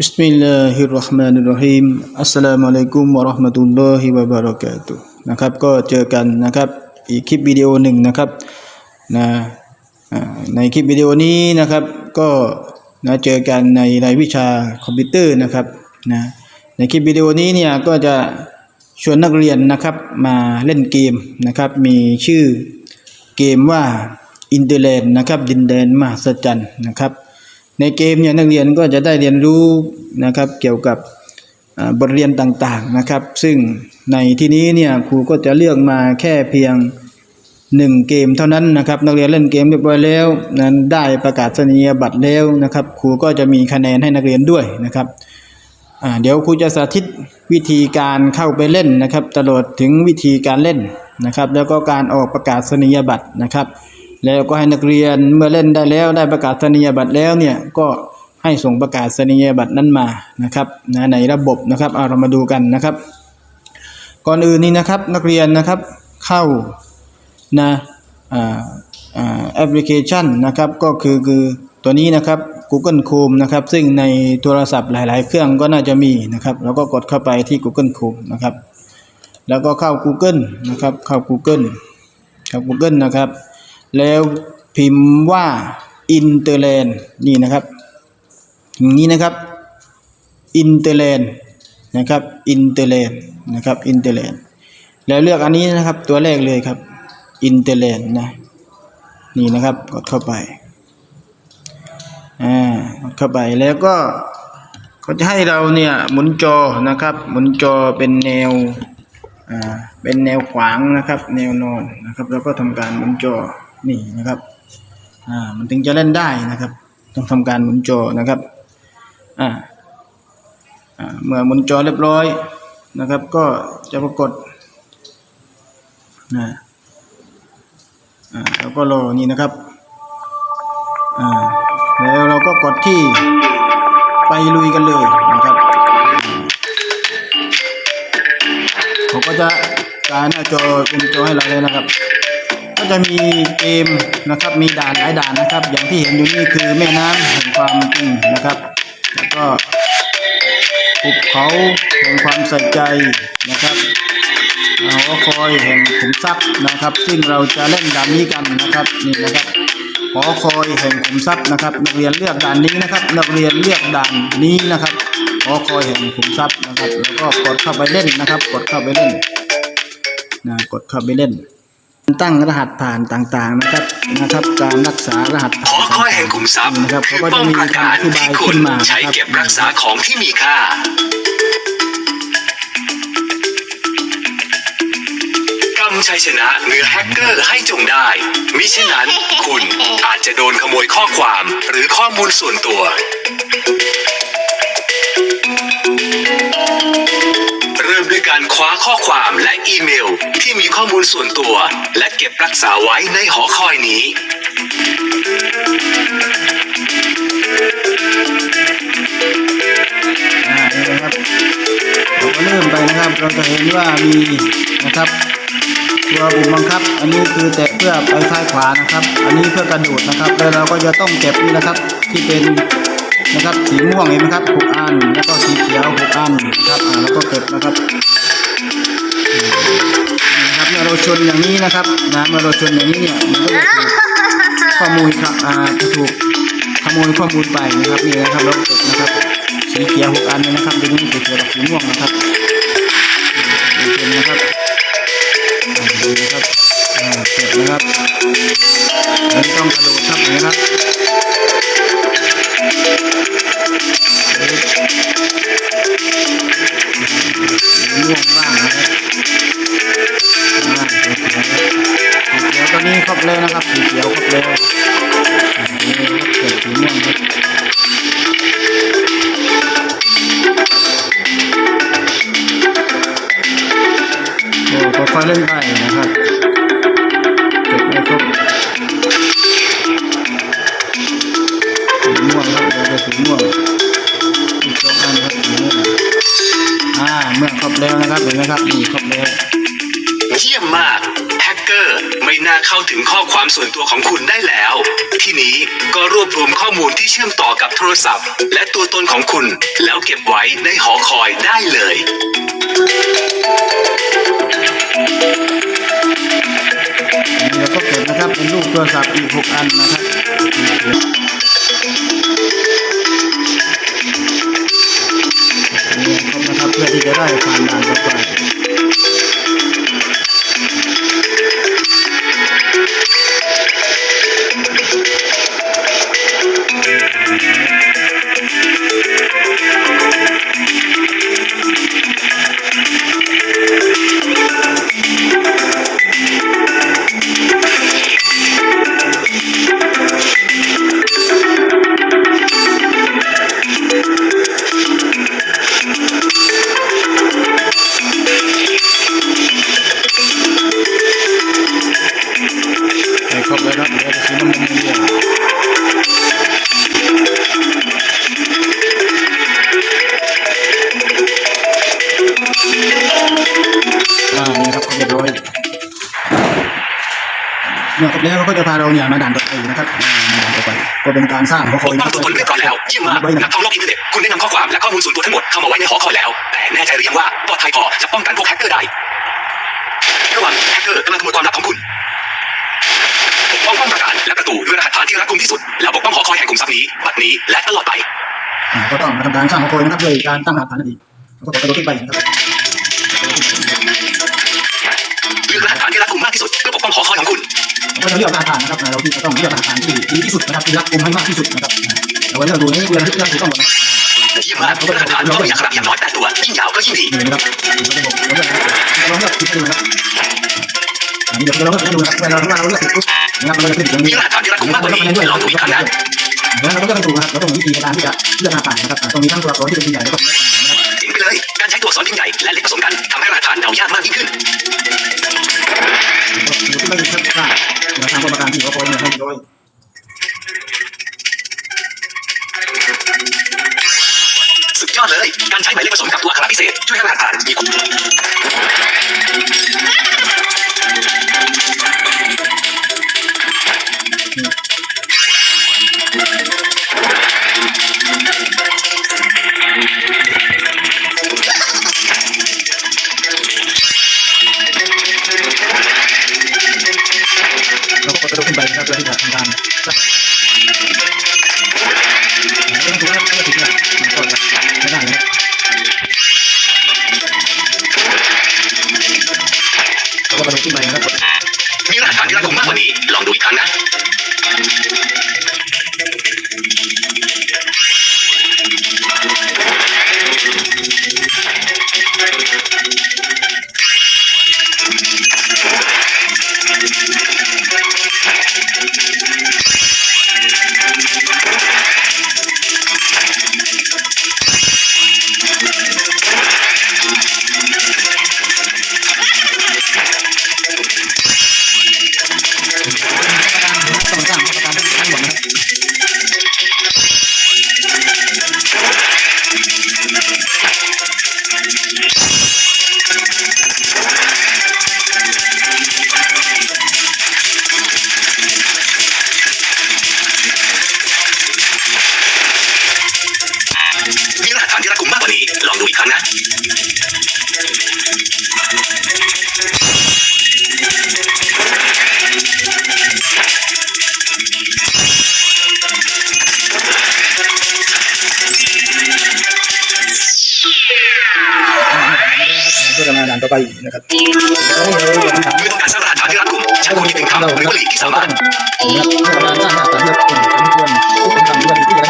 بسم الله الرحمن الرحيم อัสสลามุอะลัยกุมวะเราะห์มะตุลลอฮิวะบะเราะกาตุฮ์นะครับ ก็เจอกันนะครับ อีกคลิปวิดีโอหนึ่งนะครับนะอ่าในคลิปวิดีโอนี้นะครับ ก็นะเจอกันในรายวิชาคอมพิวเตอร์นะครับนะในคลิปวิดีโอนี้เนี่ยก็จะชวนนักเรียนนะครับมาเล่นเกมนะครับ มีชื่อเกมว่าอินเตอร์แลนด์นะครับ ดินแดนมหัศจรรย์นะครับ ในเกมเนี่ยนักเรียนก็จะได้เรียนรู้นะครับเกี่ยวกับบทเรียนต่างๆนะครับ ซึ่งในที่นี้เนี่ยครูก็จะเลือกมาแค่เพียงหนึ่งเกมเท่านั้นนะครับ นักเรียนเล่นเกมเรียบร้อยแล้วนั้นได้ประกาศนียบัตรแล้วนะครับครูก็จะมีคะแนนให้นักเรียนด้วยนะครับเดี๋ยวครูจะสาธิตวิธีการเข้าไปเล่นนะครับตลอดถึงวิธีการเล่นนะครับ แล้วก็การออกประกาศนียบัตรนะครับ แล้วก็ให้นักเรียนเมื่อเล่นได้แล้วได้ประกาศนียบัตรแล้วเนี่ยก็ให้ส่งประกาศนียบัตรนั้นมานะครับนะในระบบนะครับเอาเรามาดูกันนะครับ ก่อนอื่นนี่นะครับนักเรียนนะครับเข้านะอ่าอ่าแอปพลิเคชันนะครับก็คือคือตัวนี้นะครับ Google Chrome นะครับซึ่งในโทรศัพท์หลาย ๆ เครื่องก็น่าจะมีนะครับแล้วก็กดเข้าไปที่ Google Chrome นะครับ แล้วก็เข้า Google นะครับเข้า Google เข้า Google นะครับ แล้วพิมพ์ว่าอินเตอร์แลนนี่นะครับอย่างนี้นะครับอินเตอร์แลนนะครับอินเตอร์แลนนะครับอินเตอร์แลนแล้วเลือกอันนี้นะครับตัวแรกเลยครับอินเตอร์แลนนะนี่นะครับกดเข้าไปอ่ากดเข้าไปแล้วก็ก็จะให้เราเนี่ยหมุนจอนะครับหมุนจอเป็นแนวอ่าเป็นแนวขวางนะครับ แนวนอนนะครับ แล้วก็ทำการหมุนจอ นี่นะครับอ่ามันถึงจะเล่นได้นะครับ ต้องทำการหมุนจอนะครับอ่าอ่าเมื่อหมุนจอเรียบร้อยนะครับ ก็จะปรากฏนะอ่าแล้วก็รอนี่นะครับอ่าแล้วเราก็กดที่ไปลุยกันเลยนะครับเขาก็จะกายหน้าจอเป็นจอให้เราเลยนะครับ ก็จะมีเกมนะครับ มีด่านหลายด่านนะครับ อย่างที่เห็นอยู่นี่คือแม่น้ำแห่งความจริงนะครับ แล้วก็ภูเขาแห่งความใส่ใจนะครับหอคอยแห่งขุมทรัพย์นะครับ ซึ่งเราจะเล่นด่านนี้กันนะครับนี่นะครับหอคอยแห่งขุมทรัพย์นะครับ นักเรียนเลือกด่านนี้นะครับ นักเรียนเลือกด่านนี้นะครับหอคอยแห่งขุมทรัพย์นะครับ แล้วก็กดเข้าไปเล่นนะครับ กดเข้าไปเล่นนะกดเข้าไปเล่น ตั้งรหัสผ่านต่างๆนะครับนะครับ การรักษารหัสหผ่าอนคอยแห่งขุมทรัพย์นะครับคืเขาอก็ป้จะอมมีปราการกาอรธิบายที่คุขึ้ณนมาใช้นะครับเก็บรักษาของที่มีค่ากำชัยชนะเหนือแฮกเกอร์ให้จงได้ มิฉะนั้นคุณอาจจะโดนขโมยข้อความหรือข้อมูลส่วนตัวเริ่มด้วย การคว้าข้อความและอีเมลที่มีข้อมูลส่วนตัว และเก็บรักษาไว้ในหอคอยนี้ อ่านี่นะครับเราก็เริ่มไปนะครับ เราจะเห็นว่ามีนะครับ ตัวปุ่มบังคับ อันนี้คือแตะเพื่อไปซ้ายขวานะครับ อันนี้เพื่อกระโดดนะครับ แล้วเราก็จะต้องเก็บนี่นะครับ ที่เป็น นะครับสีม่วงเห็นไหมครับหกอันแล้วก็สีเขียวหกอันนะครับอ่าแล้วก็เก็บนะครับอืมนี่นะครับเมื่อเราชนอย่างนี้นะครับนะเมื่อเราชนอย่างนี้เนี่ยมันก็จะถูกข้อมูลครับอ่าจะถูกขโมยข้อมูลไปนะครับนี่นะครับเราเก็บนะครับสีเขียวหกอันเลยนะครับดูนี่สีเขียวกับสีม่วงนะครับดูเป็นนะครับอ่าดูนะครับอ่าเสร็จนะครับแล้วต้องกระโดดครับนะครับ สีม่วงบ้างนะครับอ่าสีเขียวสีเขียวตอนนี้ครบแล้วนะครับ สีเขียวครบแล้วอ่านี่นะครับเกิดสีม่วงครับโอ้ค่อยๆเล่นไปนะครับเก็บไม่ครบ แล้วนะครับเห็นไหมครับนี่ครบแล้วเยี่ยมมากแฮกเกอร์ไม่น่าเข้าถึงข้อความส่วนตัวของคุณได้แล้ว ทีนี้ก็รวบรวมข้อมูลที่เชื่อมต่อกับโทรศัพท์ และตัวตนของคุณ แล้วเก็บไว้ในหอคอยได้เลยอันนี้เราก็เก็บนะครับเป็นรูปโทรศัพท์อีกหกอันนะครับ ครบนะค แล้วเขาก็จะพาเราเนี่ยมาด่านต่อไปนะครับอ่ามาด่านต่อไปก็เป็นการสร้างหอคปอกยป้องตัวตนเรียบร้อยแล้วเยี่ยมมากไว้นะนักท่องโลกอินเทอร์เน็ตคุณได้นำข้อความและข้อมูลส่วนตัวทั้งหมดเข้ามาไว้ในหอคอยแล้ว แต่แน่ใจหรือยังว่าปลอดภัยพอจะป้องกันพวกแฮกเกอร์ได้ระวังแฮกเกอร์กำลังขโมยความลับของคุณปกป้องป้องประการและประตูด้วยรหัสผ่านที่รัดกุมที่สุด แล้วปกป้องหอคอยแห่งคุมทรัพย์นี้บัดนี้และตลอดไป อ่าก็ต้องมาทำการสร้างหอคอยนะครับด้วยการตั้งรหัสผ่านนั่นเองแล้วก็กดกระโดดขึ้นไปนะครับ จะเลือกรหัสผ่านนะครับอ่าเราที่จะต้องเลือกรหัสผ่านที่ดีที่สุดนะครับที่รัดกุมให้มากที่สุดนะครับอ่าเราก็เลือกดูนี่เวลาที่เลือกถูกต้องหมดนะเยี่ยมมากรหัสผ่านต้องมีอักขระอย่างน้อยแปดตัวยิ่งยาวก็ยิ่งดีนี่นะครับเราจะบอกเราเลือกเราเลือกผิดให้ดูนะครับอันนี้เดี๋ยวเราเลือกให้ดูนะครับเวลาเราเราเลือกผิดปุ๊บนะครับมันก็จะขึ้นอย่างมีนี้รหัสผ่านที่รัดกุมมากกว่านี้ลองดูอีกครั้งนะแล้วเราก็เลือกให้ถูกนะครับเราต้องมีวิธีในการที่จะเลือกรหัสผ่านนะครับอ่าต้องมีทั้งตัวอักษรที่เป็นใหญ่แล้วก็เป็นเล็กนะครับเจ๋งไปเลยการใช้ตัวอักษรยิ่งใหญ่และเล็กผสมกันทำให้รหัสผ่านเดายากมากยิ่งขึ้น ดูที่ไม่มีครับว่าเราทำประการถือว่าคอยเนี่ยให้ร้อยสุดยอดเลย การใช้หมายเลขผสมกับตัวอักขระพิเศษ ช่วยให้รหัสผ่านมีคุณ Thank you. ที่ถึงคำหรือวลีที่สามารถนะครับเพื่อการสร้างหน้าตาเลือกคนสมควรผู้เป็นคำเลือกที่นที่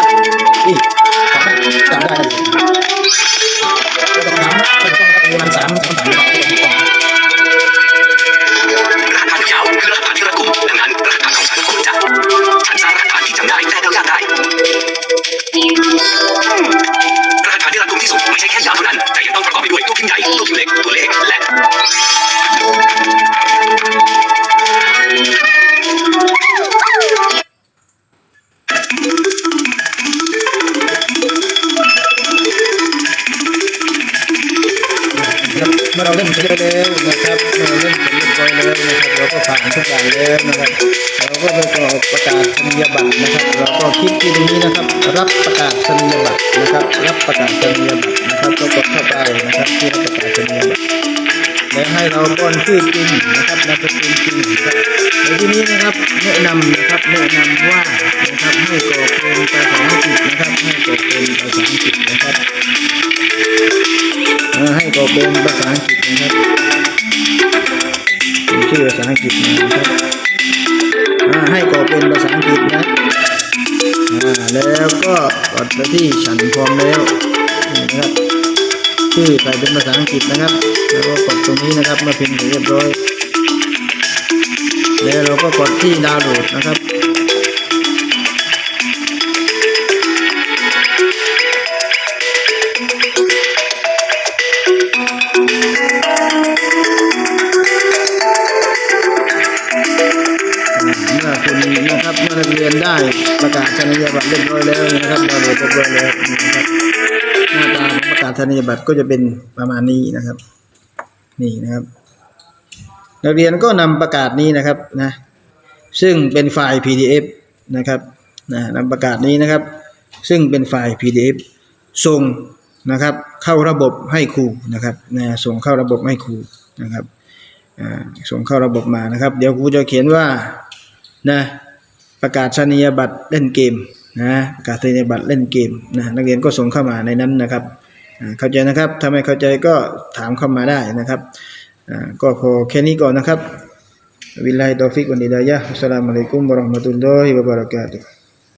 นะครับเราก็ผ่านทุกอย่างแล้วนะครับเราก็ไปกรอกประกาศนียบัตรนะครับเราก็คลิกที่ตรงนี้นะครับ รับประกาศนียบัตรนะครับ รับประกาศนียบัตรนะครับก็กดเข้าไปนะครับที่รับประกาศนียบัตรและให้เราป้อนชื่อจริงนะครับนามสกุลจริงนะครับในที่นี้นะครับแนะนำนะครับแนะนำว่านะครับให้กรอกเป็นภาษาอังกฤษนะครับให้กรอกเป็นภาษาอังกฤษนะครับให้กรอกเป็นภาษาอังกฤษนะครับ ที่ฉันพร้อมแล้วนะครับชื่อใส่เป็นภาษาอังกฤษนะครับ แล้วก็กดตรงนี้นะครับมื่อพิมพ์เสร็จเรียบร้อย แล้วเราก็กดที่ดาวน์โหลดนะครับเมื่อคุณนะครับเมื่อเรียนได้ ประกาศนียบัตรเรียบร้อยแล้วนะครับดาวน์โหลดเรียบร้อยแล้วนะครับหน้าตาของประกาศนียบัตรก็จะเป็นประมาณนี้นะครับ นี่นะครับ นักเรียนก็นำประกาศนี้นะครับนะซึ่งเป็นไฟล์ PDF นะครับนะนำประกาศนี้นะครับ ซึ่งเป็นไฟล์ PDF ส่งนะครับ เข้าระบบให้ครูนะครับนะส่งเข้าระบบให้ครูนะครับส่งเข้าระบบมานะครับ เดี๋ยวครูจะเขียนว่านะ ประกาศนียบัตรเล่นเกมนะประกาศนียบัตรเล่นเกมนะนักเรียนก็ส่งเข้ามาในนั้นนะครับเข้าใจนะครับถ้าไม่เข้าใจก็ถามเข้ามาได้นะครับก็พอแค่นี้ก่อนนะครับวิลลาฮิตอฟิกวันดีดายะอัสสลามุอะลัยกุมบะเราะห์มะตุลลอฮิวะบะเราะกาตุฮ์